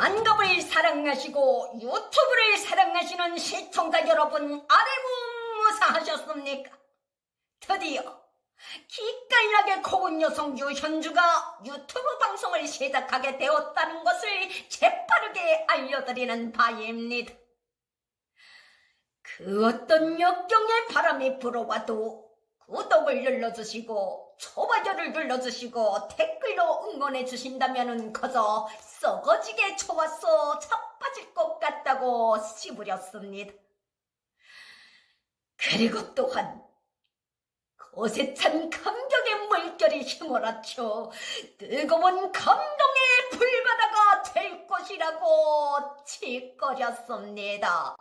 만갑을 사랑하시고 유튜브를 사랑하시는 시청자 여러분 아래고 무사하셨습니까? 드디어 기깔나게 고운 여성 유현주가 유튜브 방송을 시작하게 되었다는 것을 재빠르게 알려드리는 바입니다. 그 어떤 역경의 바람이 불어와도 구독을 눌러주시고 좋 아요를 눌러주시고 댓글로 응원해 주신다면은 그저 썩어지게 좋았어 자빠질 것 같다고 씹으렸습니다. 그리고 또한 거세 찬 감격의 물결이 휘몰아쳐 뜨거운 감동의 불바다가 될 것이라고 짓거렸습니다.